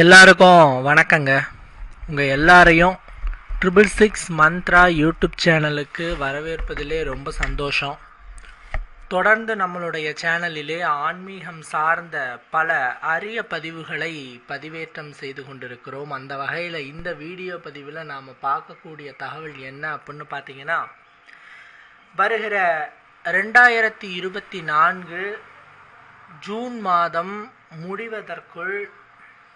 எல்லாருக்கும் வணக்கங்க. உங்கள் எல்லாரையும் ட்ரிபிள் சிக்ஸ் மந்த்ரா யூடியூப் சேனலுக்கு வரவேற்பதிலே ரொம்ப சந்தோஷம். தொடர்ந்து நம்மளுடைய சேனலிலே ஆன்மீகம் சார்ந்த பல அரிய பதிவுகளை பதிவேற்றம் செய்து கொண்டிருக்கிறோம். அந்த வகையில் இந்த வீடியோ பதிவில் நாம் பார்க்கக்கூடிய தகவல் என்ன அப்படின்னு பார்த்தீங்கன்னா வருகிற ரெண்டாயிரத்தி இருபத்தி நான்கு ஜூன் மாதம் முடிவதற்குள்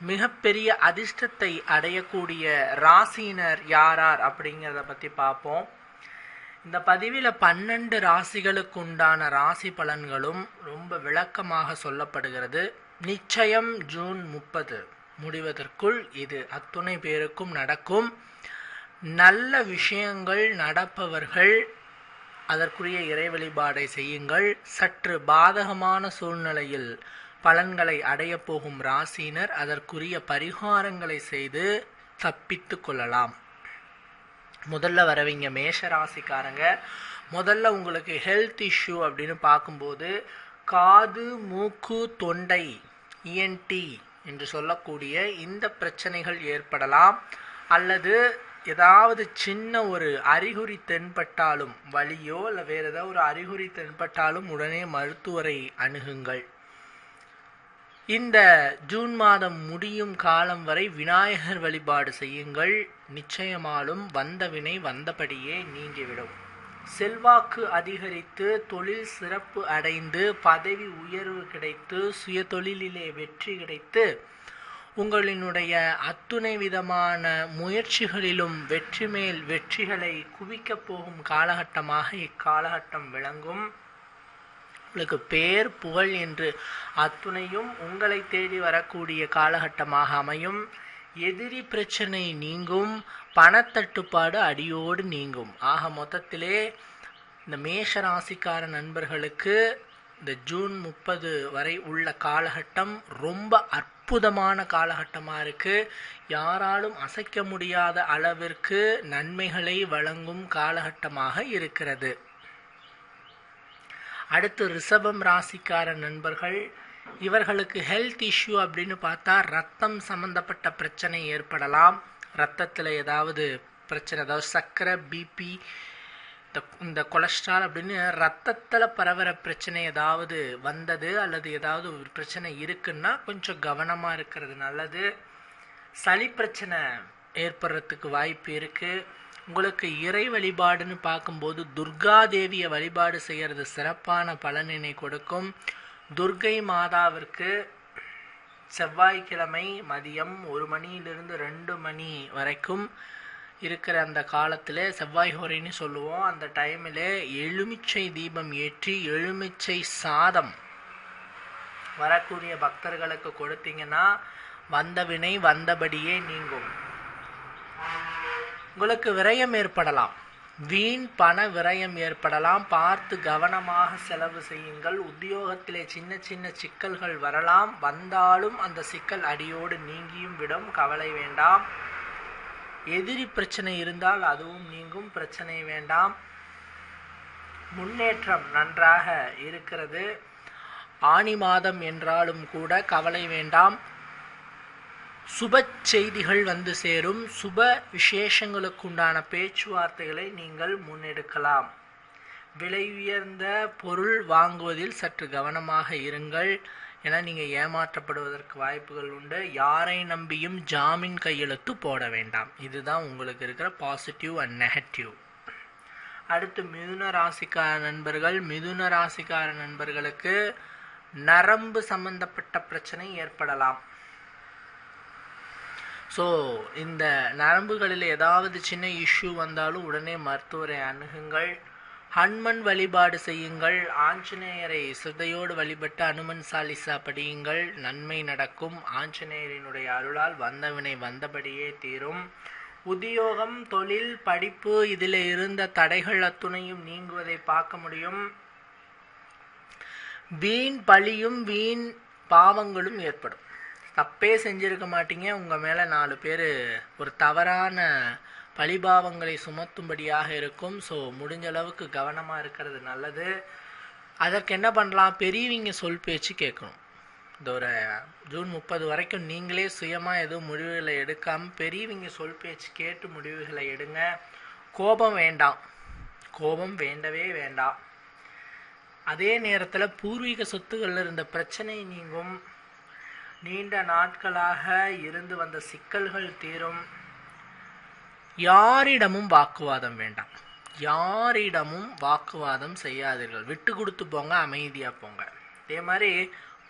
மிகப்பெரிய அதிர்ஷ்டத்தை அடையக்கூடிய ராசியினர் யாரார் அப்படிங்கிறத பற்றி பார்ப்போம். இந்த பதிவில் பன்னெண்டு ராசிகளுக்கு உண்டான ராசி பலன்களும் ரொம்ப விளக்கமாக சொல்லப்படுகிறது. நிச்சயம் ஜூன் முப்பது முடிவதற்குள் இது அத்துணை பேருக்கும் நடக்கும். நல்ல விஷயங்கள் நடப்பவர்கள் அதற்குரிய இறை வழிபாடை செய்யுங்கள். சற்று பாதகமான சூழ்நிலையில் பலன்களை அடையப் போகும் ராசியினர் அதற்குரிய பரிகாரங்களை செய்து தப்பித்து கொள்ளலாம். முதல்ல வரவங்க மேஷ ராசிக்காரங்க. முதல்ல உங்களுக்கு ஹெல்த் இஷ்யூ அப்படின்னு பார்க்கும்போது காது மூக்கு தொண்டை இஎன்டி என்று சொல்லக்கூடிய இந்த பிரச்சனைகள் ஏற்படலாம். அல்லது ஏதாவது சின்ன ஒரு அறிகுறி தென்பட்டாலும் வலியோ இல்லை வேறு ஏதாவது ஒரு அறிகுறி தென்பட்டாலும் உடனே மருத்துவரை அணுகுங்கள். இந்த ஜூன் மாதம் முடியும் காலம் வரை விநாயகர் வழிபாடு செய்யுங்கள். நிச்சயமாலும் வந்த வினை வந்தபடியே நீங்கிவிடும். செல்வாக்கு அதிகரித்து தொழில் சிறப்பு அடைந்து பதவி உயர்வு கிடைத்து சுய தொழிலிலே வெற்றி கிடைத்து உங்களினுடைய அத்துணை விதமான முயற்சிகளிலும் வெற்றி மேல் வெற்றிகளை குவிக்கப் போகும் காலகட்டமாக இக்காலகட்டம் விளங்கும். உங்களுக்கு பேர் புகழ் என்று அத்துணையும் உங்களை தேடி வரக்கூடிய காலகட்டமாக அமையும். எதிரி பிரச்சனை நீங்கும் பணத்தட்டுப்பாடு அடியோடு நீங்கும். ஆக மொத்தத்திலே இந்த மேஷ ராசிக்கார நண்பர்களுக்கு இந்த ஜூன் முப்பது வரை உள்ள காலகட்டம் ரொம்ப அற்புதமான காலகட்டமாக இருக்குது யாராலும் அசைக்க முடியாத அளவிற்கு நன்மைகளை வழங்கும் காலகட்டமாக இருக்கிறது. அடுத்து ரிஷபம் ராசிக்கார நண்பர்கள் இவர்களுக்கு ஹெல்த் இஷ்யூ அப்படின்னு பார்த்தா ரத்தம் சம்பந்தப்பட்ட பிரச்சனை ஏற்படலாம். ரத்தத்தில் ஏதாவது பிரச்சனை அதாவது சர்க்கரை பிபி இந்த கொலஸ்ட்ரால் அப்படின்னு ரத்தத்தில் பரவுற பிரச்சனை ஏதாவது வந்தது அல்லது ஏதாவது ஒரு பிரச்சனை இருக்குன்னா கொஞ்சம் கவனமாக இருக்கிறது நல்லது. சளி பிரச்சனை ஏற்படுறதுக்கு வாய்ப்பு இருக்குது உங்களுக்கு இறை வழிபாடுன்னு பார்க்கும்போது துர்கா தேவியை வழிபாடு செய்கிறது சிறப்பான பலனினை கொடுக்கும். துர்கை மாதாவிற்கு செவ்வாய்க்கிழமை மதியம் ஒரு மணியிலிருந்து ரெண்டு மணி வரைக்கும் இருக்கிற அந்த காலத்தில் செவ்வாய் ஹோரைன்னு சொல்லுவோம். அந்த டைமில் எலுமிச்சை தீபம் ஏற்றி எலுமிச்சை சாதம் வரக்கூடிய பக்தர்களுக்கு கொடுத்தீங்கன்னா வந்த வினை வந்தபடியே நீங்கும். உங்களுக்கு விரயம் ஏற்படலாம். வீண் பண விரயம் ஏற்படலாம். பார்த்து கவனமாக செலவு செய்யுங்கள். உத்தியோகத்திலே சின்ன சின்ன சிக்கல்கள் வரலாம். வந்தாலும் அந்த சிக்கல் அடியோடு நீங்கியும் விடும். கவலை வேண்டாம். எதிரி பிரச்சனை இருந்தால் அதுவும் நீங்கும். பிரச்சனை வேண்டாம். முன்னேற்றம் நன்றாக இருக்கிறது. ஆணி மாதம் என்றாலும் கூட கவலை வேண்டாம். சுப செய்திகள் வந்து சேரும். சுப விசேஷங்களுக்கு உண்டான பேச்சுவார்த்தைகளை நீங்கள் முன்னெடுக்கலாம். விலை உயர்ந்த பொருள் வாங்குவதில் சற்று கவனமாக இருங்கள். என நீங்கள் ஏமாற்றப்படுவதற்கு வாய்ப்புகள் உண்டு. யாரை நம்பியும் ஜாமீன் கையெழுத்து போட வேண்டாம். இதுதான் உங்களுக்கு இருக்கிற பாசிட்டிவ் அண்ட் நெகட்டிவ் அடுத்து மிதுன ராசிக்கார நண்பர்கள். மிதுன ராசிக்கார நண்பர்களுக்கு நரம்பு சம்பந்தப்பட்ட பிரச்சனை ஏற்படலாம். ஸோ இந்த நரம்புகளில் ஏதாவது சின்ன இஷ்யூ வந்தாலும் உடனே மருத்துவரை அணுகுங்கள். ஹனுமன் வழிபாடு செய்யுங்கள். ஆஞ்சநேயரை சிரதையோடு வழிபட்டு அனுமன் சாலிசா படியுங்கள். நன்மை நடக்கும். ஆஞ்சநேயரினுடைய அருளால் வந்தவினை வந்தபடியே தீரும். உத்தியோகம் தொழில் படிப்பு இதில் இருந்த தடைகள் அத்துணையும் நீங்குவதை பார்க்க முடியும். வீண் பழியும் வீண் பாவங்களும் ஏற்படும். தப்பே செஞ்சிருக்க மாட்டீங்க. உங்கள் மேலே நாலு பேர் ஒரு தவறான பழிபாவங்களை சுமத்தும்படியாக இருக்கும். ஸோ முடிஞ்ச அளவுக்கு கவனமாக இருக்கிறது நல்லது. அதற்கு என்ன பண்ணலாம்? பெரியவங்க சொல் பேச்சு கேட்கணும். இந்த ஒரு ஜூன் முப்பது வரைக்கும் நீங்களே சுயமாக எதுவும் முடிவுகளை எடுக்காமல் பெரியவங்க சொல் பேச்சு கேட்டு முடிவுகளை எடுங்க. கோபம் வேண்டாம். கோபம் வேண்டவே வேண்டாம். அதே நேரத்தில் பூர்வீக சொத்துகளில் இருந்த பிரச்சனை நீங்கும். நீண்ட நாட்களாக இருந்து வந்த சிக்கல்கள் தீரும். யாரிடமும் வாக்குவாதம் வேண்டாம். யாரிடமும் வாக்குவாதம் செய்யாதீர்கள். விட்டு கொடுத்து போங்க அமைதியாக போங்க. அதே மாதிரி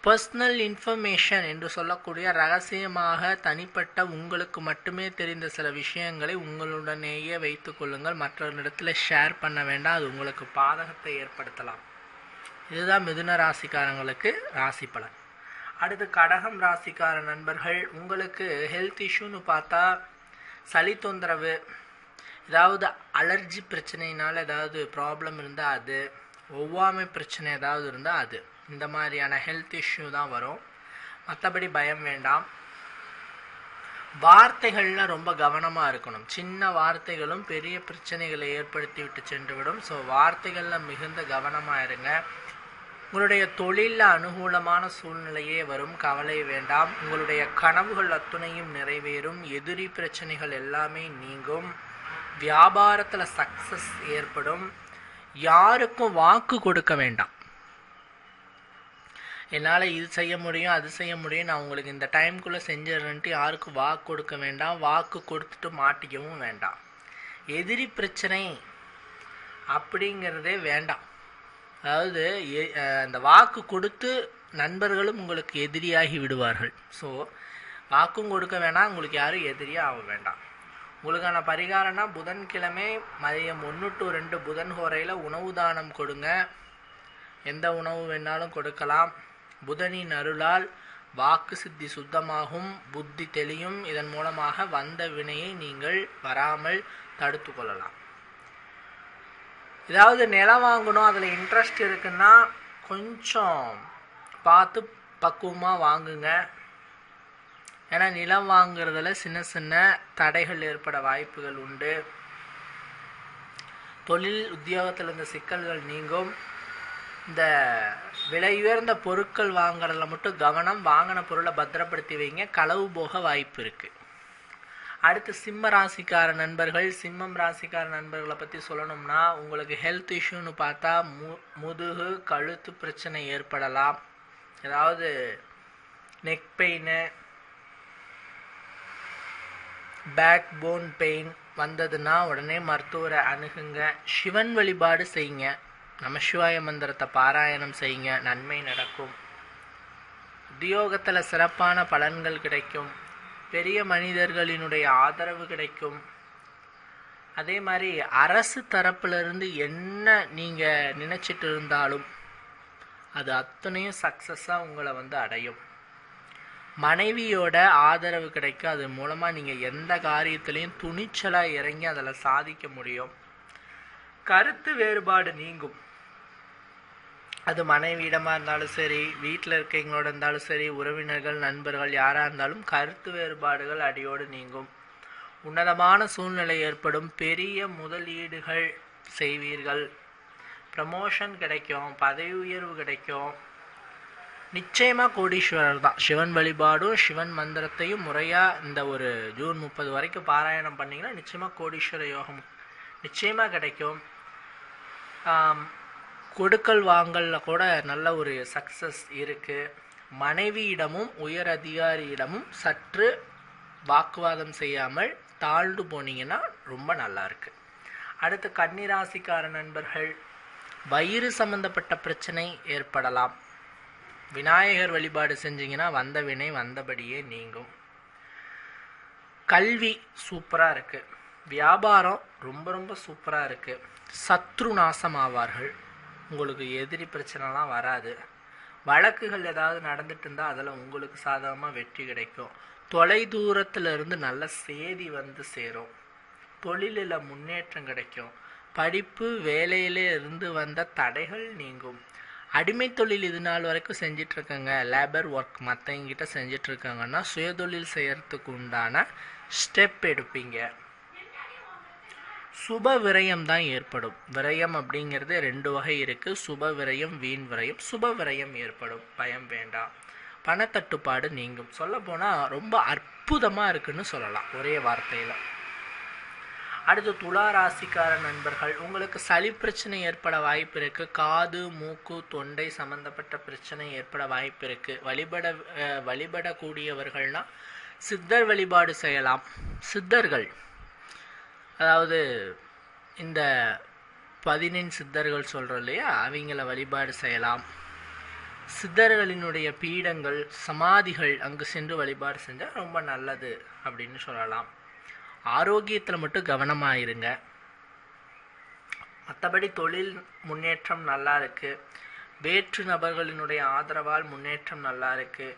பர்சனல் இன்ஃபர்மேஷன் என்று சொல்லக்கூடிய ரகசியமாக தனிப்பட்ட உங்களுக்கு மட்டுமே தெரிந்த சில விஷயங்களை உங்களுடனேயே வைத்து கொள்ளுங்கள். மற்றவர்களிடத்தில் ஷேர் பண்ண வேண்டாம். அது உங்களுக்கு பாதகத்தை ஏற்படுத்தலாம். இதுதான் மிதுன ராசிக்காரங்களுக்கு ராசி பலன். அடுத்து கடகம் ராசிக்கார நண்பர்கள் உங்களுக்கு ஹெல்த் இஷ்யூன்னு பார்த்தா சளி தொந்தரவு ஏதாவது அலர்ஜி பிரச்சனையினால் ஏதாவது ப்ராப்ளம் இருந்தால் அது ஒவ்வாமை பிரச்சனை ஏதாவது இருந்தால் அது. இந்த மாதிரியான ஹெல்த் இஷ்யூ தான் வரும். மற்றபடி பயம் வேண்டாம். வார்த்தைகளில் ரொம்ப கவனமாக இருக்கணும். சின்ன வார்த்தைகளும் பெரிய பிரச்சனைகளை ஏற்படுத்தி விட்டு சென்றுவிடும். ஸோ வார்த்தைகளில் மிகுந்த கவனமாக இருங்க. உங்களுடைய தொழிலில் அனுகூலமான சூழ்நிலையே வரும். கவலை வேண்டாம். உங்களுடைய கனவுகள் அத்துணையும் நிறைவேறும். எதிரி பிரச்சனைகள் எல்லாமே நீங்கும். வியாபாரத்தில் சக்ஸஸ் ஏற்படும். யாருக்கும் வாக்கு கொடுக்க வேண்டாம். என்னால் இது செய்ய முடியும் அது செய்ய முடியும். நான் உங்களுக்கு இந்த டைம்குள்ளே செஞ்சிடறேன்ட்டு யாருக்கும் வாக்கு கொடுக்க வேண்டாம். வாக்கு கொடுத்துட்டு மாட்டிக்கவும் வேண்டாம். எதிரி பிரச்சனை அப்படிங்கிறதே வேண்டாம். அதாவது எ- அந்த வாக்கு கொடுத்து நண்பர்களும் உங்களுக்கு எதிரியாகி விடுவார்கள். ஸோ வாக்கும் கொடுக்க வேணாம் உங்களுக்கு யாரும் எதிரியாக ஆக வேண்டாம். உங்களுக்கான பரிகாரம்னா புதன்கிழமை மதியம் ஒன்று டு ரெண்டு புதன் ஹோரையில் உணவு தானம் கொடுங்க. எந்த உணவு வேணாலும் கொடுக்கலாம். புதனின் அருளால் வாக்கு சித்தி சுத்தமாகும் புத்தி தெளியும். இதன் மூலமாக வந்த வினையை நீங்கள் வராமல் தடுத்து கொள்ளலாம். ஏதாவது நிலம் வாங்கணும் அதில் இன்ட்ரெஸ்ட் இருக்குன்னா கொஞ்சம் பார்த்து பக்குவமாக வாங்குங்க. ஏன்னா நிலம் வாங்குறதுல சின்ன சின்ன தடைகள் ஏற்பட வாய்ப்புகள் உண்டு. தொழில் உத்தியோகத்தில் இருந்த சிக்கல்கள் நீங்கும். இந்த விலை உயர்ந்த பொருட்கள் வாங்குறதுல மட்டும் கவனம் வாங்கின பொருளை பத்திரப்படுத்தி வைங்க. களவு போக வாய்ப்பு இருக்குது அடுத்து சிம்ம ராசிக்கார நண்பர்கள் சிம்மம் ராசிக்கார நண்பர்களை பற்றி சொல்லணும்னா உங்களுக்கு ஹெல்த் இஷ்யூன்னு பார்த்தா மு முதுகு கழுத்து பிரச்சனை ஏற்படலாம். ஏதாவது neck pain back bone pain வந்ததுன்னா உடனே மருத்துவரை அணுகுங்க. சிவன் வழிபாடு செய்யுங்க. நமசிவாய மந்திரத்தை பாராயணம் செய்யுங்க. நன்மை நடக்கும். உத்தியோகத்தில் சிறப்பான பலன்கள் கிடைக்கும். பெரிய மனிதர்களினுடைய ஆதரவு கிடைக்கும். அதே மாதிரி அரசு தரப்பிலிருந்து என்ன நீங்கள் நினச்சிட்டு இருந்தாலும் அது அத்தனையும் சக்ஸஸாக உங்களை வந்து அடையும். மனைவியோட ஆதரவு கிடைக்கும். அது மூலமாக நீங்கள் எந்த காரியத்துலேயும் துணிச்சலாக இறங்கி அதில் சாதிக்க முடியும். கருத்து வேறுபாடு நீங்கும். அது மனைவியிடமாக இருந்தாலும் சரி வீட்டில் இருக்கவங்களோட இருந்தாலும் சரி உறவினர்கள் நண்பர்கள் யாராக இருந்தாலும் கருத்து வேறுபாடுகள் அடியோடு நீங்கும். உன்னதமான சூழ்நிலை ஏற்படும். பெரிய முதலீடுகள் செய்வீர்கள். ப்ரமோஷன் கிடைக்கும். பதவி உயர்வு கிடைக்கும். நிச்சயமாக கோடீஸ்வரர் தான். சிவன் வழிபாடும் சிவன் மந்திரத்தையும் முறையாக இந்த ஒரு ஜூன் முப்பது வரைக்கும் பாராயணம் பண்ணிங்கன்னா நிச்சயமாக கோடீஸ்வர யோகம் நிச்சயமாக கிடைக்கும். கொடுக்கல் வாங்கல்ல கூட நல்ல ஒரு சக்ஸஸ் இருக்குது மனைவியிடமும் உயர் அதிகாரியிடமும் சற்று வாக்குவாதம் செய்யாமல் தாழ்ந்து போனீங்கன்னா ரொம்ப நல்லா இருக்கு. அடுத்து கன்னிராசிக்கார நண்பர்கள் வயிறு சம்பந்தப்பட்ட பிரச்சனை ஏற்படலாம். விநாயகர் வழிபாடு செஞ்சீங்கன்னா வந்த வினை வந்தபடியே நீங்கும். கல்வி சூப்பராக இருக்குது வியாபாரம் ரொம்ப ரொம்ப சூப்பராக இருக்குது சத்ரு நாசம் ஆவார்கள் உங்களுக்கு எதிரி பிரச்சனைலாம் வராது. வழக்குகள் ஏதாவது நடந்துட்டு இருந்தால் அதில் உங்களுக்கு சாதகமாக வெற்றி கிடைக்கும். தொலை தூரத்தில் இருந்து நல்ல செய்தி வந்து சேரும். தொழிலில் முன்னேற்றம் கிடைக்கும். படிப்பு வேலையிலே இருந்து வந்த தடைகள் நீங்கும். அடிமை தொழில் இது நாள் வரைக்கும் செஞ்சிட்ருக்கங்க. லேபர் ஒர்க் மற்றவங்கிட்ட செஞ்சிட்ருக்காங்கன்னா சுயதொழில் செய்கிறதுக்கு உண்டான ஸ்டெப் எடுப்பீங்க. சுப விரயம் தான் ஏற்படும். விரயம் அப்படிங்கிறது ரெண்டு வகை இருக்கு. சுப விரயம் வீண் விரயம். சுப விரயம் ஏற்படும். பயம் வேண்டாம். பணத்தட்டுப்பாடு நீங்கும். சொல்லப்போனால் ரொம்ப அற்புதமாக இருக்குன்னு சொல்லலாம். ஒரே வார்த்தையில். அடுத்து துலா ராசிக்கார நண்பர்கள் உங்களுக்கு சளி பிரச்சனை ஏற்பட வாய்ப்பு இருக்கு. காது மூக்கு தொண்டை சம்பந்தப்பட்ட பிரச்சனை ஏற்பட வாய்ப்பு இருக்கு. வழிபட அஹ், வழிபடக்கூடியவர்கள்னா சித்தர் வழிபாடு செய்யலாம். சித்தர்கள் அதாவது இந்த பதினெண் சித்தர்கள் சொல்கிறோம் இல்லையா? அவங்கள வழிபாடு செய்யலாம். சித்தர்களினுடைய பீடங்கள் சமாதிகள் அங்கு சென்று வழிபாடு செஞ்சால் ரொம்ப நல்லது அப்படின்னு சொல்லலாம். ஆரோக்கியத்தில் மட்டும் கவனமாக இருங்க. மற்றபடி தொழில் முன்னேற்றம் நல்லா இருக்குது வேற்று நபர்களினுடைய ஆதரவால் முன்னேற்றம் நல்லா இருக்குது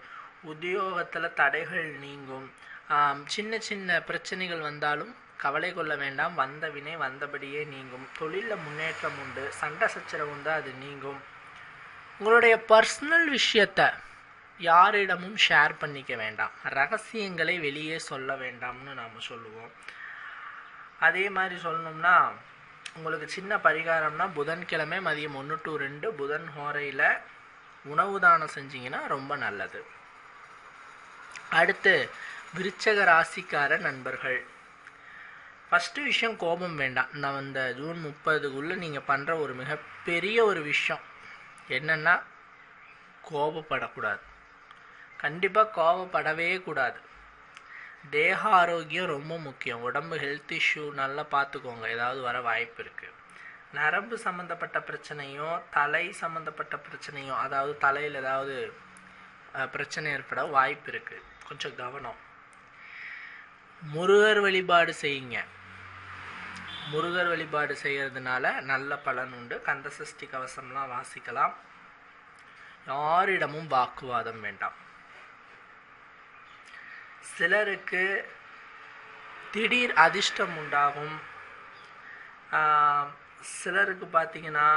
உத்தியோகத்தில் தடைகள் நீங்கும். சின்ன சின்ன பிரச்சனைகள் வந்தாலும் கவலை கொள்ள வேண்டாம். வந்த வினை வந்தபடியே நீங்கும். தொழிலில் முன்னேற்றம் உண்டு. சண்டை சச்சரவு உண்டு. அது நீங்கும். உங்களுடைய பர்சனல் விஷயத்த யாரிடமும் ஷேர் பண்ணிக்க வேண்டாம். ரகசியங்களை வெளியே சொல்ல வேண்டாம்னு நாம் சொல்லுவோம். அதே மாதிரி சொல்லணும்னா உங்களுக்கு சின்ன பரிகாரம்னா புதன்கிழமை மதியம் ஒன்று டு ரெண்டு புதன் ஹோரையில் உணவு தானம் செஞ்சீங்கன்னா ரொம்ப நல்லது. அடுத்து விருச்சக ராசிக்கார நண்பர்கள். ஃபஸ்ட்டு விஷயம் கோபம் வேண்டாம். நான் இந்த ஜூன் முப்பதுக்குள்ளே நீங்கள் பண்ணுற ஒரு மிகப்பெரிய ஒரு விஷயம். என்னென்னா கோபப்படக்கூடாது. கண்டிப்பாக கோபப்படவே கூடாது. தேக ஆரோக்கியம் ரொம்ப முக்கியம். உடம்பு ஹெல்த் இஷ்யூ நல்லா பார்த்துக்கோங்க. ஏதாவது வர வாய்ப்பு இருக்குது நரம்பு சம்மந்தப்பட்ட பிரச்சனையோ தலை சம்மந்தப்பட்ட பிரச்சனையோ அதாவது தலையில் ஏதாவது பிரச்சனை ஏற்பட வாய்ப்பு இருக்குது கொஞ்சம் கவனம். முருகர் வழிபாடு செய்யுங்க. முருகர் வழிபாடு செய்கிறதுனால நல்ல பலன் உண்டு. கந்த சஷ்டி கவசம்லாம் வாசிக்கலாம். யாரிடமும் வாக்குவாதம் வேண்டாம். சிலருக்கு திடீர் அதிர்ஷ்டம் உண்டாகும். சிலருக்கு பார்த்தீங்கன்னா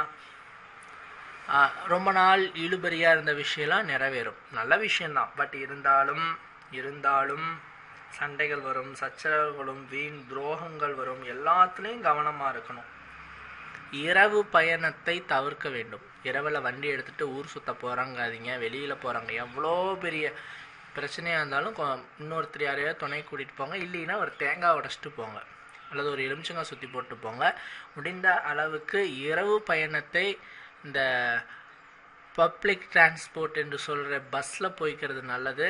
ரொம்ப நாள் இழுபறியாக இருந்த விஷயம்லாம் நிறைவேறும். நல்ல விஷயம்தான். பட் இருந்தாலும் இருந்தாலும் சண்டைகள் வரும் சச்சரவுகளும் வீண் துரோகங்கள் வரும். எல்லாத்துலேயும் கவனமாக இருக்கணும். இரவு பயணத்தை தவிர்க்க வேண்டும். இரவில் வண்டி எடுத்துகிட்டு ஊர் சுத்த போகிறாங்காதீங்க வெளியில் போகிறாங்க எவ்வளோ பெரிய பிரச்சனையாக இருந்தாலும் இன்னொருத்தர் யாரையோ துணை கூட்டிகிட்டு போங்க. இல்லைன்னா ஒரு தேங்காய் உடச்சிட்டு போங்க. அல்லது ஒரு எலுமிச்சங்காய் சுற்றி போட்டு போங்க. முடிந்த அளவுக்கு இரவு பயணத்தை இந்த பப்ளிக் டிரான்ஸ்போர்ட் என்று சொல்கிற பஸ்ஸில் போய்க்கிறது நல்லது.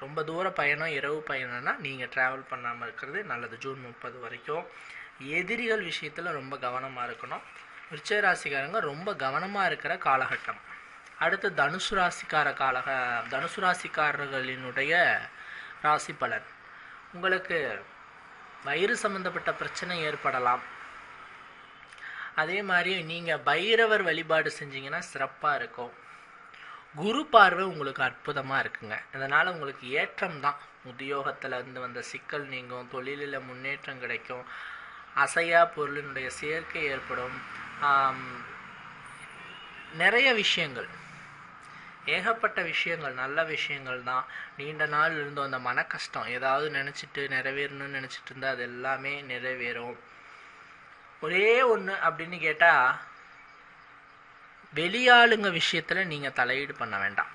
ரொம்ப தூர பயணம் இரவு பயணம்னா நீங்கள் ட்ராவல் பண்ணாமல் இருக்கிறது நல்லது. ஜூன் முப்பது வரைக்கும். எதிரிகள் விஷயத்தில் ரொம்ப கவனமாக இருக்கணும். விருச்சிக ராசிக்காரங்க ரொம்ப கவனமாக இருக்கிற காலகட்டம். அடுத்து தனுசு ராசிக்கார காலக தனுசு ராசிக்காரர்களினுடைய ராசி பலன். உங்களுக்கு வயிறு சம்பந்தப்பட்ட பிரச்சனை ஏற்படலாம். அதே மாதிரி நீங்கள் பைரவர் வழிபாடு செஞ்சீங்கன்னா சிறப்பாக இருக்கும். குரு பார்வை உங்களுக்கு அற்புதமாக இருக்குங்க. இதனால் உங்களுக்கு ஏற்றம் தான் உத்தியோகத்தில் இருந்து வந்த சிக்கல் நீங்கும் தொழிலில் முன்னேற்றம் கிடைக்கும். அசையா பொருளினுடைய சேர்க்கை ஏற்படும். நிறைய விஷயங்கள். ஏகப்பட்ட விஷயங்கள் நல்ல விஷயங்கள் தான். நீண்ட நாள் இருந்தோம் அந்த மன கஷ்டம் ஏதாவது நினச்சிட்டு நிறைவேறணும்னு நினச்சிட்டு இருந்தால் அது எல்லாமே நிறைவேறும். ஒரே ஒன்று அப்படின்னு கேட்டால் வெளியாளுங்க விஷயத்தில் நீங்கள் தலையீடு பண்ண வேண்டாம்.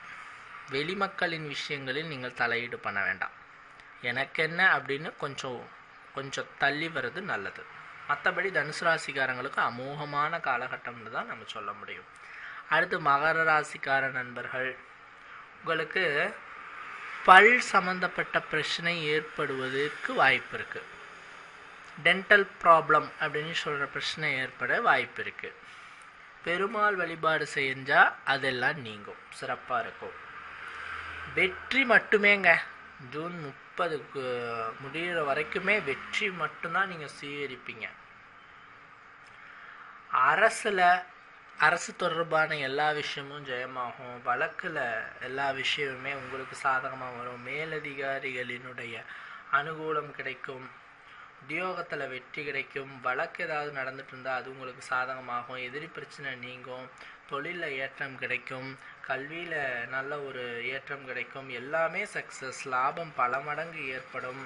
வெளிமக்களின் விஷயங்களில் நீங்கள் தலையீடு பண்ண வேண்டாம். எனக்கு என்ன அப்படின்னு கொஞ்சம் கொஞ்சம் தள்ளி வர்றது நல்லது. மற்றபடி தனுசு ராசிக்காரங்களுக்கு அமோகமான காலகட்டம்னு தான் நம்ம சொல்ல முடியும். அடுத்து மகர ராசிக்கார நண்பர்கள் உங்களுக்கு பல் சம்மந்தப்பட்ட பிரச்சனை ஏற்படுவதற்கு வாய்ப்பு இருக்குது டென்டல் ப்ராப்ளம் அப்படின்னு சொல்கிற பிரச்சனை ஏற்பட வாய்ப்பு இருக்குது பெருமாள் வழிபாடு செஞ்சால் அதெல்லாம் நீங்கும். சிறப்பாக இருக்கும். வெற்றி மட்டுமேங்க. ஜூன் முப்பதுக்கு முடிகிற வரைக்குமே வெற்றி மட்டும்தான் நீங்கள் சீகரிப்பீங்க அரசில் அரசு தொடர்பான எல்லா விஷயமும் ஜெயமாகும். வழக்கில் எல்லா விஷயமுமே உங்களுக்கு சாதகமாக வரும். மேலதிகாரிகளினுடைய அனுகூலம் கிடைக்கும். உத்தியோகத்தில் வெற்றி கிடைக்கும் வழக்கு ஏதாவது நடந்துட்டு இருந்தால் அது உங்களுக்கு சாதகமாகும் எதிரி பிரச்சனை நீங்கும் தொழிலில் ஏற்றம் கிடைக்கும் கல்வியில் நல்ல ஒரு ஏற்றம் கிடைக்கும் எல்லாமே சக்ஸஸ் லாபம் பல மடங்கு ஏற்படும்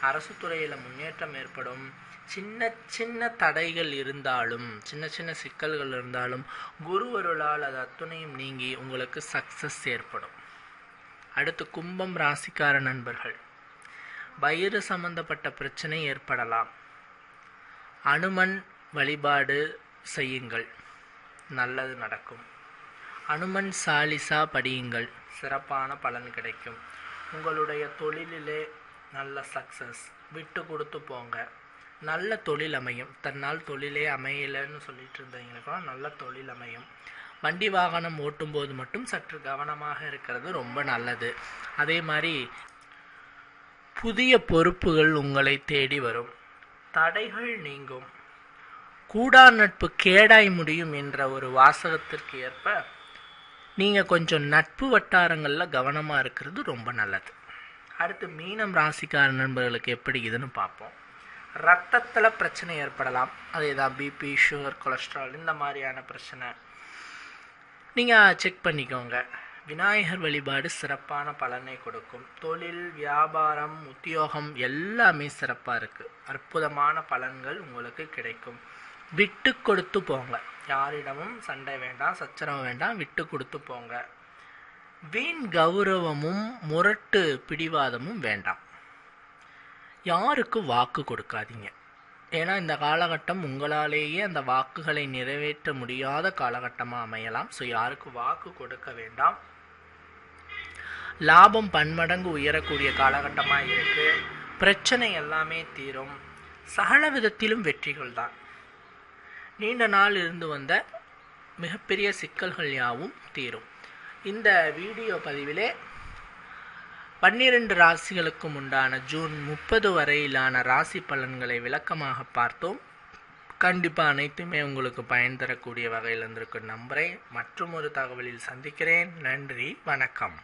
அரசு துறையில் முன்னேற்றம் ஏற்படும். சின்ன சின்ன தடைகள் இருந்தாலும் சின்ன சின்ன சிக்கல்கள் இருந்தாலும் குருவருளால் அது அத்துணையும் நீங்கி உங்களுக்கு சக்ஸஸ் ஏற்படும். அடுத்து கும்பம் ராசிக்கார நண்பர்கள். வயிறு சம்பந்தப்பட்ட பிரச்சனை ஏற்படலாம். அனுமன் வழிபாடு செய்யுங்கள். நல்லது நடக்கும். அனுமன் சாலிசா படியுங்கள். சிறப்பான பலன் கிடைக்கும். உங்களுடைய தொழிலிலே நல்ல சக்சஸ் விட்டு கொடுத்து போங்க. நல்ல தொழில் அமையும். தன்னால் தொழிலே அமையலைன்னு சொல்லிட்டு இருந்தவங்களுக்கெல்லாம் நல்ல தொழில் அமையும். வண்டி வாகனம் ஓட்டும்போது மட்டும் சற்று கவனமாக இருக்கிறது ரொம்ப நல்லது. அதே மாதிரி புதிய பொறுப்புகள் உங்களை தேடி வரும். தடைகள் நீங்கும். கூடா நட்பு கேடாய் முடியும் என்ற ஒரு வாசகத்திற்கு ஏற்ப நீங்கள் கொஞ்சம் நட்பு வட்டாரங்களில் கவனமாக இருக்கிறது ரொம்ப நல்லது. அடுத்து மீனம் ராசிக்கார நண்பர்களுக்கு எப்படி இதுன்னு பார்ப்போம். ரத்தத்தில் பிரச்சனை ஏற்படலாம். அதே தான் பிபி சுகர் கொலஸ்ட்ரால் இந்த மாதிரியான பிரச்சனை. நீங்கள் செக் பண்ணிக்கோங்க. விநாயகர் வழிபாடு சிறப்பான பலனை கொடுக்கும். தொழில் வியாபாரம் உத்தியோகம் எல்லாமே சிறப்பாக இருக்குது அற்புதமான பலன்கள் உங்களுக்கு கிடைக்கும். விட்டு கொடுத்து போங்க. யாரிடமும் சண்டை வேண்டாம் சச்சரவு வேண்டாம் விட்டு கொடுத்து போங்க. வீண் கௌரவமும் முரட்டு பிடிவாதமும் வேண்டாம். யாருக்கு வாக்கு கொடுக்காதீங்க. ஏன்னா இந்த காலகட்டம் உங்களாலேயே அந்த வாக்குகளை நிறைவேற்ற முடியாத காலகட்டமாக அமையலாம். ஸோ யாருக்கு வாக்கு கொடுக்க வேண்டாம். லாபம் பன்மடங்கு உயரக்கூடிய காலகட்டமாக இருக்கு. பிரச்சனை எல்லாமே தீரும். சகல விதத்திலும் வெற்றிகள் தான். நீண்ட நாள் இருந்து வந்த மிகப்பெரிய சிக்கல்கள் யாவும் தீரும். இந்த வீடியோ பதிவிலே பன்னிரண்டு ராசிகளுக்கும் உண்டான ஜூன் முப்பது வரையிலான ராசி பலன்களை விளக்கமாக பார்த்தோம். கண்டிப்பாக அனைத்துமே உங்களுக்கு பயன் தரக்கூடிய வகையில் இருந்திருக்கும் நம்புகிறேன் மற்றும் ஒரு தகவலில் சந்திக்கிறேன். நன்றி வணக்கம்.